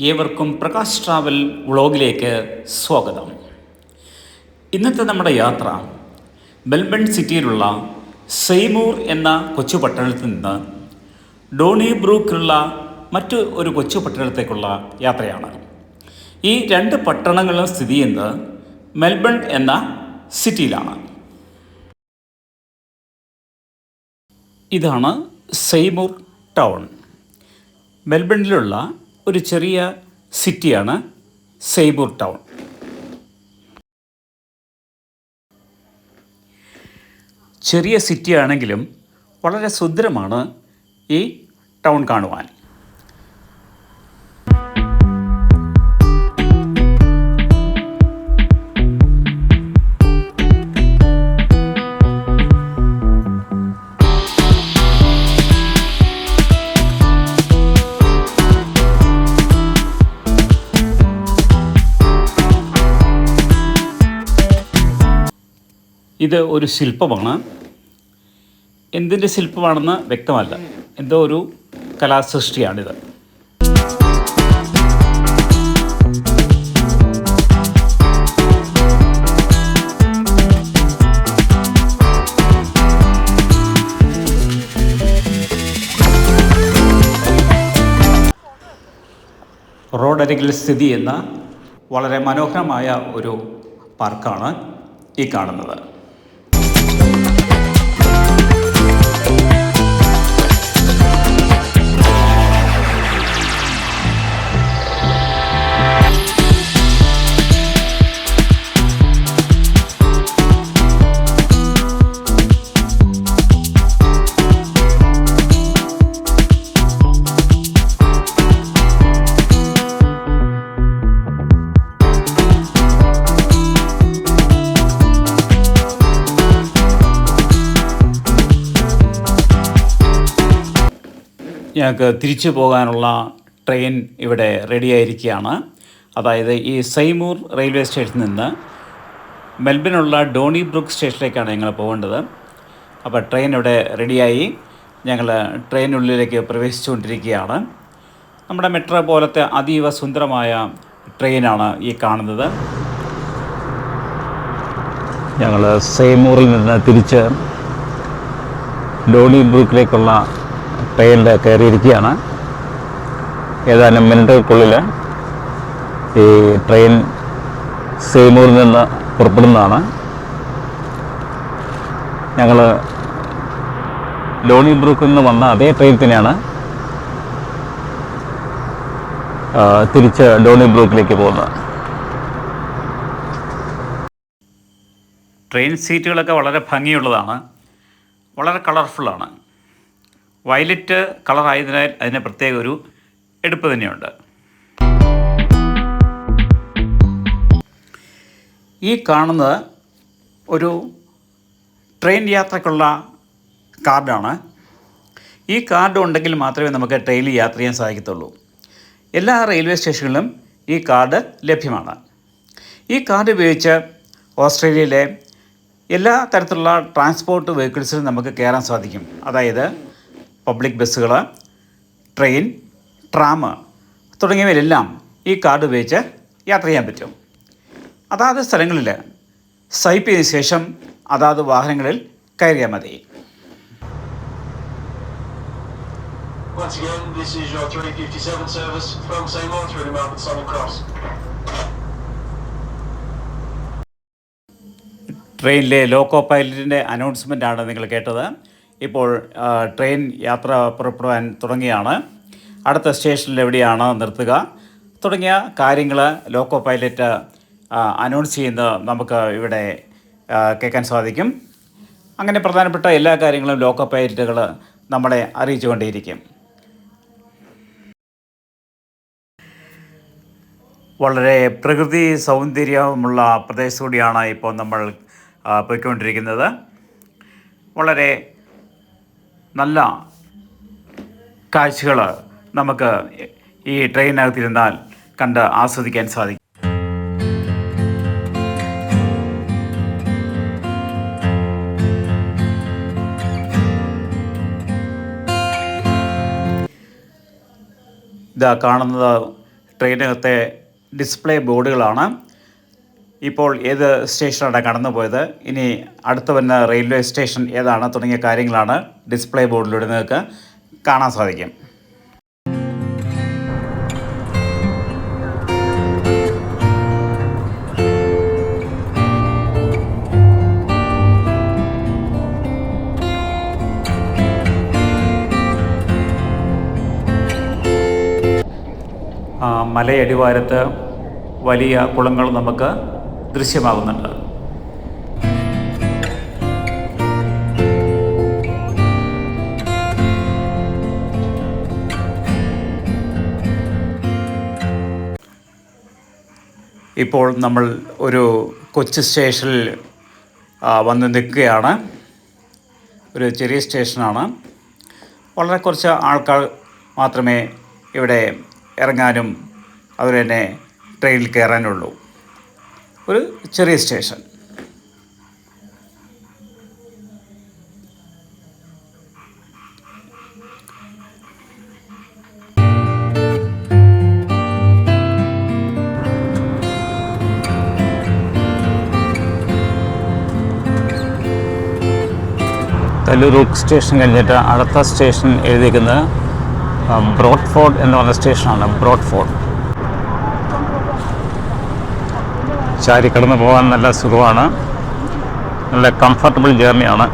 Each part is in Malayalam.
ഏവർക്കും പ്രകാശ് ട്രാവൽ വ്ളോഗിലേക്ക് സ്വാഗതം. ഇന്നത്തെ നമ്മുടെ യാത്ര മെൽബൺ സിറ്റിയിലുള്ള സെയ്മൂർ എന്ന കൊച്ചു പട്ടണത്തിൽ നിന്ന് ഡോണി ബ്രൂക്കിലുള്ള മറ്റു ഒരു കൊച്ചു പട്ടണത്തേക്കുള്ള യാത്രയാണ്. ഈ രണ്ട് പട്ടണങ്ങളും സ്ഥിതി ചെയ്യുന്നത് മെൽബൺ എന്ന സിറ്റിയിലാണ്. ഇതാണ് സെയ്മൂർ ടൗൺ. മെൽബണിലുള്ള ഒരു ചെറിയ സിറ്റിയാണ് സെയ്ബൂർ ടൗൺ. ചെറിയ സിറ്റിയാണെങ്കിലും വളരെ സുന്ദരമാണ് ഈ ടൗൺ കാണുവാൻ. ഇത് ഒരു ശില്പമാണ്. എന്തിന്റെ ശില്പമാണെന്ന് വ്യക്തമല്ല. എന്തോ ഒരു കലാസൃഷ്ടിയാണിത്. റോഡരികിൽ സ്ഥിതി ചെയ്യുന്ന വളരെ മനോഹരമായ ഒരു പാർക്കാണ് ഈ കാണുന്നത്. ഞങ്ങൾക്ക് തിരിച്ചു പോകാനുള്ള ട്രെയിൻ ഇവിടെ റെഡിയായിരിക്കുകയാണ്. അതായത് ഈ സൈമൂർ റെയിൽവേ സ്റ്റേഷനിൽ നിന്ന് മെൽബണിലുള്ള ഡോണി ബ്രൂക്ക് സ്റ്റേഷനിലേക്കാണ് ഞങ്ങൾ പോകേണ്ടത്. അപ്പോൾ ട്രെയിൻ ഇവിടെ റെഡിയായി. ഞങ്ങൾ ട്രെയിനുള്ളിലേക്ക് പ്രവേശിച്ചുകൊണ്ടിരിക്കുകയാണ്. നമ്മുടെ മെട്രോ പോലത്തെ അതീവ സുന്ദരമായ ട്രെയിനാണ് ഈ കാണുന്നത്. ഞങ്ങൾ സൈമൂറിൽ നിന്ന് തിരിച്ച് ഡോണി ബ്രൂക്കിലേക്കുള്ള ട്രെയിനിൽ കയറിയിരിക്കുകയാണ്. ഏതാനും മിനിറ്റുകൾക്കുള്ളിൽ ഈ ട്രെയിൻ സേമൂരിൽ നിന്ന് പുറപ്പെടുന്നതാണ്. ഞങ്ങൾ ലോണി ബ്രൂക്കിൽ നിന്ന് വന്ന അതേ ട്രെയിൻ തന്നെയാണ്. തിരിച്ച് ഡോണി ബ്രൂക്കിലേക്ക് പോകുന്നത്. ട്രെയിൻ സീറ്റുകളൊക്കെ വളരെ ഭംഗിയുള്ളതാണ്. വളരെ കളർഫുള്ളാണ്. വയലറ്റ് കളറായതിനാൽ അതിന് പ്രത്യേക ഒരു എടുപ്പ് തന്നെയുണ്ട്. ഈ കാണുന്നത് ഒരു ട്രെയിൻ യാത്രക്കുള്ള കാർഡാണ്. ഈ കാർഡ് ഉണ്ടെങ്കിൽ മാത്രമേ നമുക്ക് ട്രെയിനിൽ യാത്ര ചെയ്യാൻ സാധിക്കത്തുള്ളൂ. എല്ലാ റെയിൽവേ സ്റ്റേഷനുകളിലും ഈ കാർഡ് ലഭ്യമാണ്. ഈ കാർഡ് ഉപയോഗിച്ച് ഓസ്ട്രേലിയയിലെ എല്ലാ തരത്തിലുള്ള ട്രാൻസ്പോർട്ട് വെഹിക്കിൾസിലും നമുക്ക് കയറാൻ സാധിക്കും. അതായത് പബ്ലിക് ബസ്സുകൾ ട്രെയിൻ ട്രാം തുടങ്ങിയവയിലെല്ലാം ഈ കാർഡ് ഉപയോഗിച്ച് യാത്ര ചെയ്യാൻ പറ്റും. അതാത് സ്ഥലങ്ങളിൽ സ്വൈപ്പ് ചെയ്തതിന് ശേഷം അതാത് വാഹനങ്ങളിൽ കയറിയാൽ മതി. Once again, this is your 357 service from Seymour through to Melbourne Southern Cross. ട്രെയിനിലെ ലോക്കോ പൈലറ്റിന്റെ അനൗൺസ്മെന്റ് ആണ് നിങ്ങൾ കേട്ടത്. ഇപ്പോൾ ട്രെയിൻ യാത്ര പുറപ്പെടുവാൻ തുടങ്ങിയാണ്. അടുത്ത സ്റ്റേഷനിൽ എവിടെയാണ് നിർത്തുക? തുടങ്ങിയ കാര്യങ്ങൾ ലോക്കോ പൈലറ്റ് അനൗൺസ് ചെയ്യുന്നത് നമുക്ക് ഇവിടെ കേൾക്കാൻ സാധിക്കും. അങ്ങനെ പ്രധാനപ്പെട്ട എല്ലാ കാര്യങ്ങളും ലോക്കോ പൈലറ്റുകൾ നമ്മളെ അറിയിച്ചുകൊണ്ടേയിരിക്കും. വളരെ പ്രകൃതി സൗന്ദര്യമുള്ള പ്രദേശം കൂടിയാണ് ഇപ്പോൾ നമ്മൾ പോയിക്കൊണ്ടിരിക്കുന്നത്. വളരെ നല്ല കാഴ്ചകൾ നമുക്ക് ഈ ട്രെയിനകത്തിരുന്നാൽ കണ്ട് ആസ്വദിക്കാൻ സാധിക്കും. ഇതാ കാണുന്നത് ട്രെയിനകത്തെ ഡിസ്പ്ലേ ബോർഡുകളാണ്. ഇപ്പോൾ ഏത് സ്റ്റേഷനാണ് കടന്നുപോയത്? ഇനി അടുത്ത വരുന്ന റെയിൽവേ സ്റ്റേഷൻ ഏതാണ്? തുടങ്ങിയ കാര്യങ്ങളാണ് ഡിസ്പ്ലേ ബോർഡിലൂടെ നിങ്ങൾക്ക് കാണാൻ സാധിക്കും. മലയടിവാരത്ത് വലിയ കുളങ്ങൾ നമുക്ക് ദൃശ്യമാകുന്നുണ്ട്. ഇപ്പോൾ നമ്മൾ ഒരു കൊച്ചു സ്റ്റേഷനിൽ വന്ന് നിൽക്കുകയാണ്. ഒരു ചെറിയ സ്റ്റേഷനാണ്. വളരെ കുറച്ച് ആൾക്കാർ മാത്രമേ ഇവിടെ ഇറങ്ങാനും അതുപോലെ തന്നെ ട്രെയിനിൽ കയറാനുള്ളൂ. ഒരു ചെറിയ സ്റ്റേഷൻ. തല്ലൂർ സ്റ്റേഷൻ കഴിഞ്ഞിട്ട് അടുത്ത സ്റ്റേഷൻ എഴുതിയിരിക്കുന്നത് ബ്രോഡ്ഫോർഡ് എന്ന് പറഞ്ഞ സ്റ്റേഷനാണ് ബ്രോഡ്ഫോർഡ്. ചാരി കടന്നു പോകാൻ നല്ല സുഖമാണ്. നല്ല കംഫർട്ടബിൾ ജേർണിയാണ്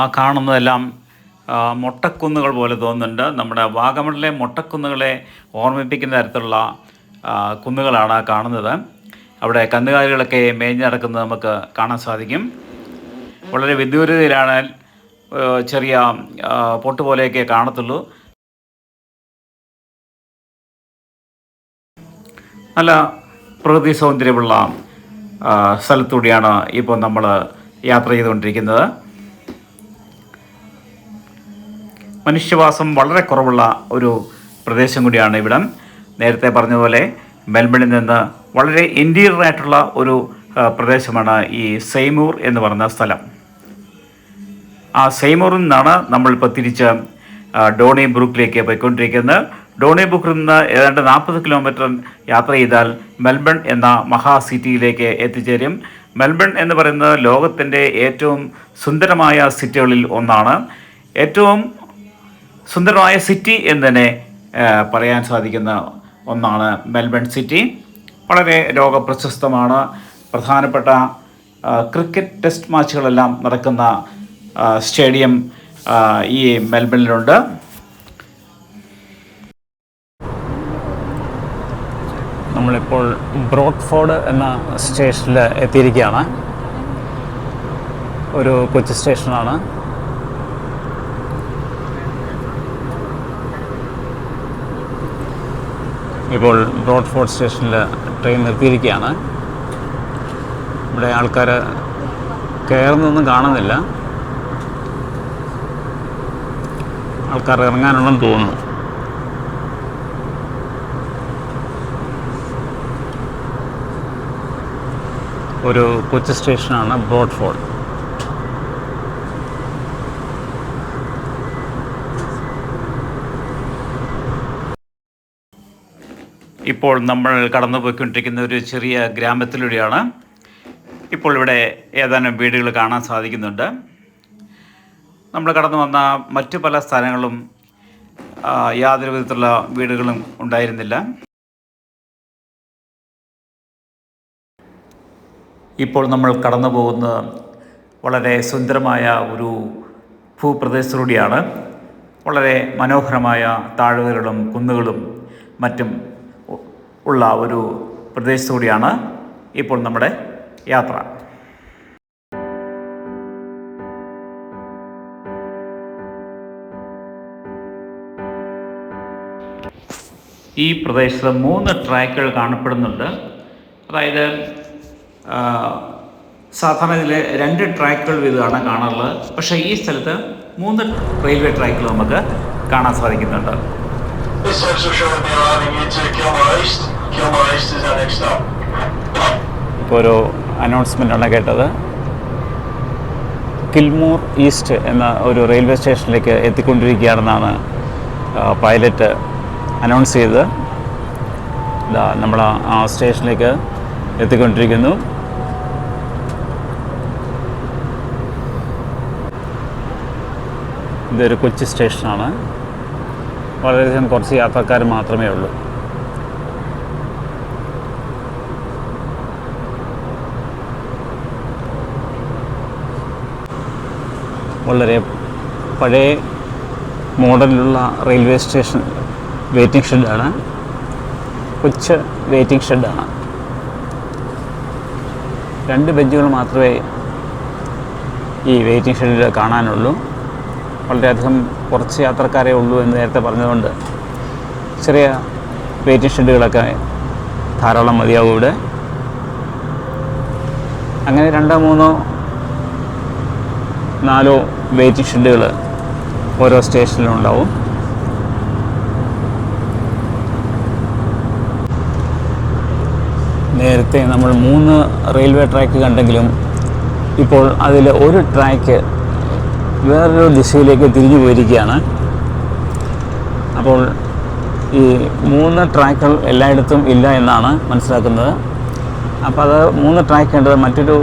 ആ കാണുന്നതെല്ലാം മുട്ടക്കുന്നുകൾ പോലെ തോന്നുന്നുണ്ട്. നമ്മുടെ വാഗമണിലെ മുട്ടക്കുന്നുകളെ ഓർമ്മിപ്പിക്കുന്ന തരത്തിലുള്ള കുന്നുകളാണ് കാണുന്നത്. അവിടെ കന്നുകാലികളൊക്കെ മേഞ്ഞ് നടക്കുന്നത് നമുക്ക് കാണാൻ സാധിക്കും. വളരെ വിദൂരതയിലാണ് ചെറിയ പൊട്ടുപോലെയൊക്കെ പൊട്ട് പോലെയൊക്കെ കാണത്തുള്ളൂ. നല്ല പ്രകൃതി സൗന്ദര്യമുള്ള സ്ഥലത്തൂടെയാണ് ഇപ്പോൾ നമ്മൾ യാത്ര ചെയ്തുകൊണ്ടിരിക്കുന്നത്. മനുഷ്യവാസം വളരെ കുറവുള്ള ഒരു പ്രദേശം കൂടിയാണ് ഇവിടം. നേരത്തെ പറഞ്ഞതുപോലെ മെൽബണിൽ നിന്ന് വളരെ ഇന്റീരിയർ ആയിട്ടുള്ള ഒരു പ്രദേശമാണ് ഈ സെയ്മൂർ എന്ന് പറയുന്ന സ്ഥലം. ആ സെയ്മൂറിൽ നിന്നാണ് നമ്മളിപ്പോൾ തിരിച്ച് ഡോണി ബ്രൂക്കിലേക്ക് പോയിക്കൊണ്ടിരിക്കുന്നത്. ഡോണി ബുക്കിൽ നിന്ന് ഏതാണ്ട് നാൽപ്പത് കിലോമീറ്റർ യാത്ര ചെയ്താൽ മെൽബൺ എന്ന മഹാ സിറ്റിയിലേക്ക് എത്തിച്ചേരും. മെൽബൺ എന്ന് പറയുന്നത് ലോകത്തിന്റെ ഏറ്റവും സുന്ദരമായ സിറ്റികളിൽ ഒന്നാണ്. ഏറ്റവും സുന്ദരമായ സിറ്റി എന്ന് തന്നെ പറയാൻ സാധിക്കുന്ന ഒന്നാണ് മെൽബൺ സിറ്റി. വളരെ ലോകപ്രശസ്തമാണ്. പ്രധാനപ്പെട്ട ക്രിക്കറ്റ് ടെസ്റ്റ് മാച്ചുകളെല്ലാം നടക്കുന്ന സ്റ്റേഡിയം ഈ മെൽബണിലുണ്ട്. നമ്മളിപ്പോൾ ബ്രോഡ്ഫോർഡ് എന്ന സ്റ്റേഷനിൽ എത്തിയിരിക്കുകയാണ്. ഒരു കൊച്ചു സ്റ്റേഷനാണ്. ഇപ്പോൾ ബ്രോഡ്ഫോർഡ് സ്റ്റേഷനിൽ ട്രെയിൻ നിർത്തിയിരിക്കുകയാണ്. ഇവിടെ ആൾക്കാർ കയറുന്നൊന്നും കാണുന്നില്ല. ആൾക്കാർ ഇറങ്ങാനുണ്ടെന്ന് തോന്നുന്നു. ഒരു കൊച്ചു സ്റ്റേഷനാണ് ബ്രോഡ്ഫോർഡ്. ഇപ്പോൾ നമ്മൾ കടന്നു പോയിക്കൊണ്ടിരിക്കുന്ന ഒരു ചെറിയ ഗ്രാമത്തിലൂടെയാണ് ഇപ്പോൾ ഇവിടെ ഏതാനും വീടുകൾ കാണാൻ സാധിക്കുന്നുണ്ട്. നമ്മൾ കടന്നു വന്ന മറ്റു പല സ്ഥലങ്ങളും യാതൊരു വിധത്തിലുള്ള വീടുകളും ഉണ്ടായിരുന്നില്ല. ഇപ്പോൾ നമ്മൾ കടന്നു പോകുന്ന വളരെ സുന്ദരമായ ഒരു ഭൂപ്രദേശത്തിലൂടെയാണ്. വളരെ മനോഹരമായ താഴ്വരകളും കുന്നുകളും മറ്റും ഉള്ള ഒരു പ്രദേശത്തുകൂടിയാണ് ഇപ്പോൾ നമ്മുടെ യാത്ര. ഈ പ്രദേശത്ത് മൂന്ന് ട്രാക്കുകൾ കാണപ്പെടുന്നുണ്ട്. അതായത് സാധാരണ ഇതിൽ രണ്ട് ട്രാക്കുകൾ വീതമാണ് കാണാറുള്ളത്. പക്ഷേ ഈ സ്ഥലത്ത് മൂന്ന് റെയിൽവേ ട്രാക്കുകൾ നമുക്ക് കാണാൻ സാധിക്കുന്നുണ്ട്. ഇപ്പോൾ ഒരു അനൗൺസ്മെന്റ് ആണ് കേട്ടത്. കിൽമൂർ ഈസ്റ്റ് എന്ന ഒരു റെയിൽവേ സ്റ്റേഷനിലേക്ക് എത്തിക്കൊണ്ടിരിക്കുകയാണെന്നാണ് പൈലറ്റ് അനൗൺസ് ചെയ്തത്. നമ്മൾ ആ സ്റ്റേഷനിലേക്ക് എത്തിക്കൊണ്ടിരിക്കുന്നു. ഇതൊരു കൊച്ചി സ്റ്റേഷനാണ്. വളരെയധികം കുറച്ച് യാത്രക്കാർ മാത്രമേ ഉള്ളൂ. വളരെ പഴയ മോഡലിലുള്ള റെയിൽവേ സ്റ്റേഷൻ വെയിറ്റിംഗ് ഷെഡാണ്. കൊച്ച് വെയിറ്റിംഗ് ഷെഡാണ്. രണ്ട് ബെഞ്ചുകൾ മാത്രമേ ഈ വെയിറ്റിംഗ് ഷെഡിൽ കാണാനുള്ളൂ. വളരെയധികം കുറച്ച് യാത്രക്കാരേ ഉള്ളൂ എന്ന് നേരത്തെ പറഞ്ഞതുകൊണ്ട് ചെറിയ വെയിറ്റിംഗ് ഷെഡുകളൊക്കെ ധാരാളം മതിയാകും ഇവിടെ. അങ്ങനെ രണ്ടോ മൂന്നോ നാലോ വെയിറ്റിംഗ് ഷെഡുകൾ ഓരോ സ്റ്റേഷനിലും ഉണ്ടാവും നേരത്തെ നമ്മൾ മൂന്ന് റെയിൽവേ ട്രാക്ക് കണ്ടെങ്കിലും ഇപ്പോൾ അതിൽ ഒരു ട്രാക്ക് വേറൊരു ദിശയിലേക്ക് തിരിഞ്ഞു പോയിരിക്കുകയാണ്. അപ്പോൾ ഈ മൂന്ന് ട്രാക്കുകൾ എല്ലായിടത്തും ഇല്ല എന്നാണ് മനസ്സിലാക്കുന്നത്. അപ്പോൾ അത് മൂന്ന് ട്രാക്ക് കണ്ടത് മറ്റൊരു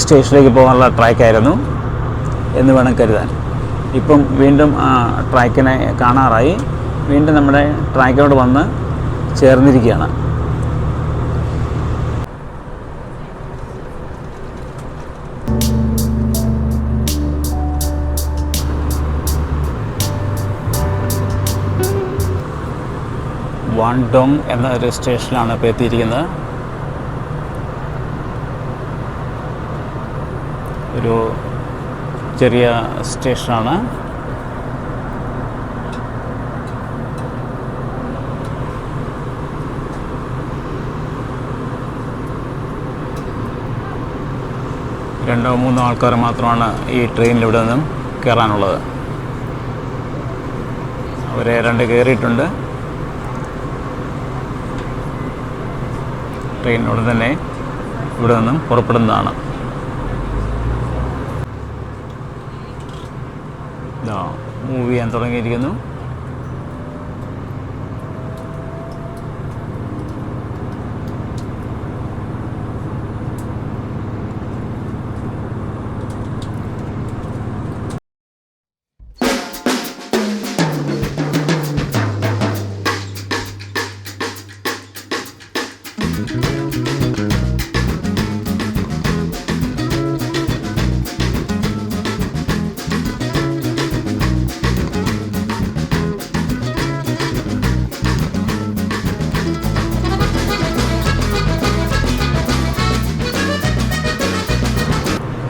സ്റ്റേഷനിലേക്ക് പോകാനുള്ള ട്രാക്കായിരുന്നു എന്ന് വേണം കരുതാൻ. ഇപ്പം വീണ്ടും ആ ട്രാക്കിനെ കാണാറായി. വീണ്ടും നമ്മുടെ ട്രാക്കിനോട് വന്ന് ചേർന്നിരിക്കുകയാണ്. വാൻഡോങ് എന്ന ഒരു സ്റ്റേഷനിലാണ് ഇപ്പോൾ എത്തിയിരിക്കുന്നത്. ഒരു ചെറിയ സ്റ്റേഷനാണ്. രണ്ടോ മൂന്നോ ആൾക്കാർ മാത്രമാണ് ഈ ട്രെയിനിൽ ഇവിടെ നിന്നും കയറാനുള്ളത്. അവരെ രണ്ട് കയറിയിട്ടുണ്ട്. ട്രെയിൻ ഉടൻ തന്നെ ഇവിടെ നിന്നും പുറപ്പെടുന്നതാണ്. മൂവ് ചെയ്യാൻ തുടങ്ങിയിരിക്കുന്നു.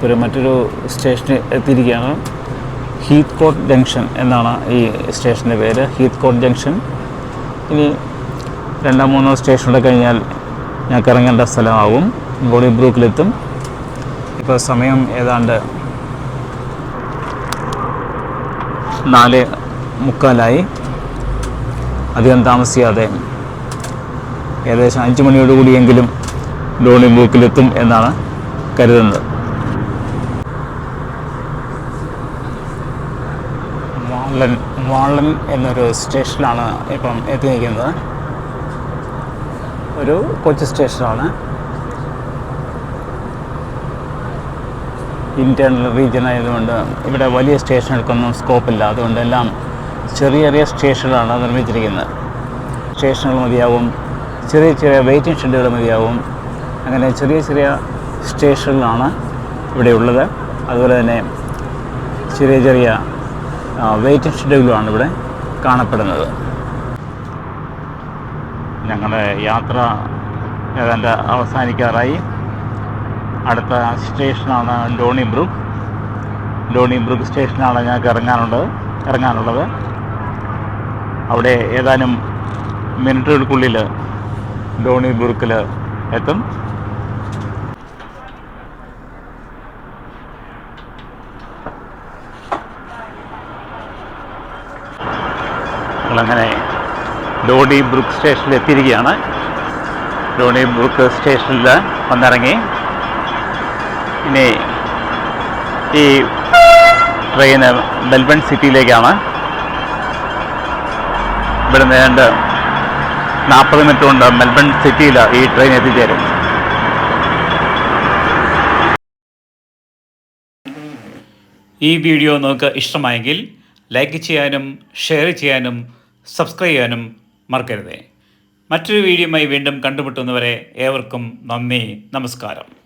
ഒരു മറ്റൊരു സ്റ്റേഷനിൽ എത്തിയിരിക്കുകയാണ്. ഹീത്ത് കോട്ട് ജംഗ്ഷൻ എന്നാണ് ഈ സ്റ്റേഷന്റെ പേര്. Heathcote junction. ഇനി രണ്ടോ മൂന്നോ സ്റ്റേഷനുടെ കഴിഞ്ഞാൽ ഞങ്ങൾക്ക് ഇറങ്ങേണ്ട സ്ഥലമാവും ബോഡി ബ്രൂക്കിലെത്തും. ഇപ്പോൾ സമയം ഏതാണ്ട് നാല് മുക്കാലായി. അധികം താമസിയാതെ ഏകദേശം അഞ്ച് മണിയോടുകൂടിയെങ്കിലും ലോണി ബ്രൂക്കിലെത്തും എന്നാണ് കരുതുന്നത്. വാളൻ എന്നൊരു സ്റ്റേഷനിലാണ് ഇപ്പം എത്തി നിൽക്കുന്നത്. ഒരു കൊച്ചു സ്റ്റേഷനാണ്. ഇന്റേർണൽ റീജിയൻ ആയതുകൊണ്ട് ഇവിടെ വലിയ സ്റ്റേഷനുകൾക്കൊന്നും സ്കോപ്പില്ല. അതുകൊണ്ട് എല്ലാം ചെറിയ ചെറിയ സ്റ്റേഷനുകളാണ് നിർമ്മിച്ചിരിക്കുന്നത്. സ്റ്റേഷനുകൾ മതിയാവും ചെറിയ ചെറിയ വെയിറ്റിംഗ് ഷെഡുകൾ മതിയാവും. അങ്ങനെ ചെറിയ ചെറിയ സ്റ്റേഷനുകളാണ് ഇവിടെ ഉള്ളത്. അതുപോലെ തന്നെ ചെറിയ ചെറിയ വെയിറ്റിംഗ് ഷെഡ്യൂളുമാണ് ഇവിടെ കാണപ്പെടുന്നത്. ഞങ്ങളുടെ യാത്ര ഏതാണ്ട് അവസാനിക്കാറായി. അടുത്ത സ്റ്റേഷനാണ് ലോണി ബ്രൂക്ക്. ലോണി ബ്രൂക്ക് സ്റ്റേഷനാണ് ഞങ്ങൾക്ക് ഇറങ്ങാനുള്ളത് ഇറങ്ങാനുള്ളത്. അവിടെ ഏതാനും മിനിറ്റുകൾക്കുള്ളിൽ ലോണി ബ്രൂക്കിൽ എത്തും. ഡോണി ബ്രൂക്ക് സ്റ്റേഷനിൽ എത്തിയിരിക്കുകയാണ്. ഡോണി ബ്രൂക്ക് സ്റ്റേഷനിൽ വന്നിറങ്ങി. ഇനി ഈ ട്രെയിന് മെൽബൺ സിറ്റിയിലേക്കാണ്. ഇവിടെ നേണ്ട നാൽപ്പത് മിനിറ്റ് കൊണ്ട് മെൽബൺ സിറ്റിയിൽ ഈ ട്രെയിൻ എത്തിച്ചേരും. ഈ വീഡിയോ നിങ്ങൾക്ക് ഇഷ്ടമായെങ്കിൽ ലൈക്ക് ചെയ്യാനും ഷെയർ ചെയ്യാനും സബ്സ്ക്രൈബ് ചെയ്യാനും മറക്കരുത്. മറ്റൊരു വീഡിയോയുമായി വീണ്ടും കണ്ടുമുട്ടുന്നവരെ ഏവർക്കും നന്ദി നമസ്കാരം.